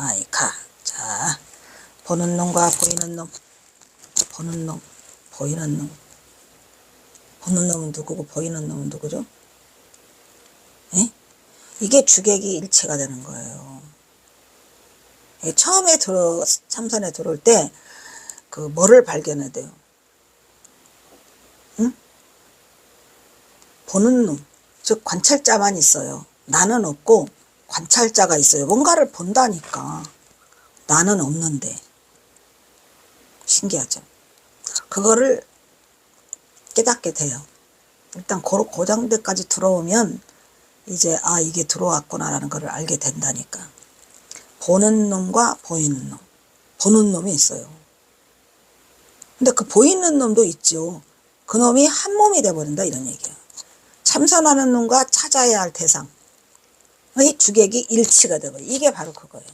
마이카. 자, 보는 놈과 보이는 놈. 보는 놈, 보이는 놈. 보는 놈은 누구고 보이는 놈은 누구죠? 예? 이게 주객이 일체가 되는 거예요. 예, 처음에 들어, 참선에 들어올 때, 그, 뭐를 발견해야 돼요? 응? 보는 놈, 즉, 관찰자만 있어요. 나는 없고, 관찰자가 있어요. 뭔가를 본다니까. 나는 없는데. 신기하죠? 그거를 깨닫게 돼요. 일단 고, 고장대까지 들어오면 이제 아 이게 들어왔구나라는 것을 알게 된다니까. 보는 놈과 보이는 놈. 보는 놈이 있어요. 근데 그 보이는 놈도 있죠. 그 놈이 한 몸이 돼버린다 이런 얘기야. 참선하는 놈과 찾아야 할 대상 의 주객이 일치가 돼버려. 이게 바로 그거예요.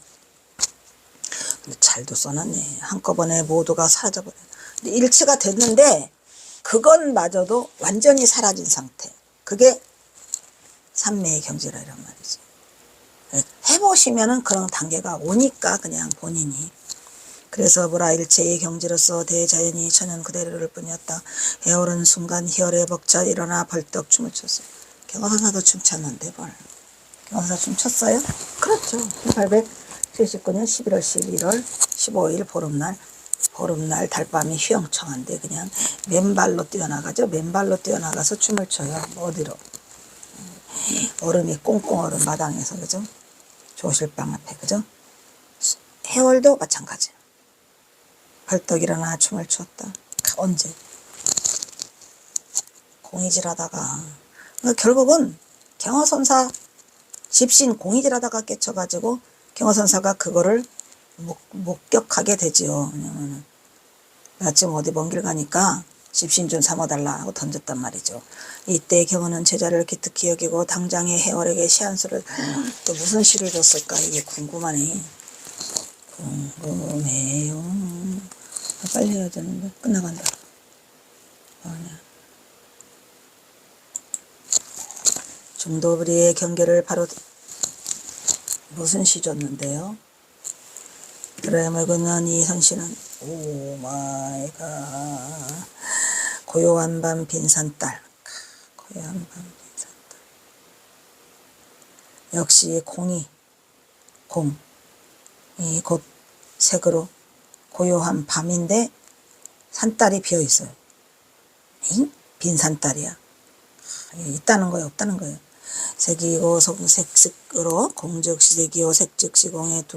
근데 잘도 써놨네. 한꺼번에 모두가 사라져버려. 근데 일치가 됐는데 그건 마저도 완전히 사라진 상태. 그게 삼매의 경지라 이란 말이지. 예, 해보시면은 그런 단계가 오니까 그냥 본인이. 그래서 보라 일체의 경지로서 대자연이 천연 그대로를 뿐이었다. 해오른 순간 희열에 벅차 일어나 벌떡 춤을 췄어요. 경화선사도 춤췄는데 뭘. 경화선사 춤췄어요? 그렇죠. 1879년 11월 11월 15일 보름날 보름날 달밤이 휘영청한데 그냥 맨발로 뛰어나가죠. 맨발로 뛰어나가서 춤을 춰요. 어디로? 얼음이 꽁꽁 얼음 마당에서 그죠? 조실방 앞에 그죠? 해월도 마찬가지. 벌떡 일어나 춤을 췄다. 언제? 공이질하다가 그러니까 결국은 경화선사 집신 공이질하다가 깨쳐가지고 경화선사가 그거를 목, 목격하게 되지요. 왜냐면은 나 지금 어디 먼 길 가니까 집신 좀 삼아달라 하고 던졌단 말이죠. 이때 경호는 제자를 기특히 여기고 당장의 해월에게 시한수를 또 무슨 시를 줬을까 이게 궁금하네. 궁금해요. 아, 빨리 해야 되는데 끝나간다. 뭐냐. 중도부리의 경계를 바로 무슨 시 줬는데요? 드라임을 건넌 이 선씨는 오 마이 갓 고요한 밤 빈산딸 고요한 밤 빈산딸 역시 공이 공이 곧 색으로 고요한 밤인데 산딸이 비어 있어요. 잉? 빈 산딸이야. 있다는 거예요, 없다는 거예요. 색이고 색색으로 공즉시색이요 색즉시공의 두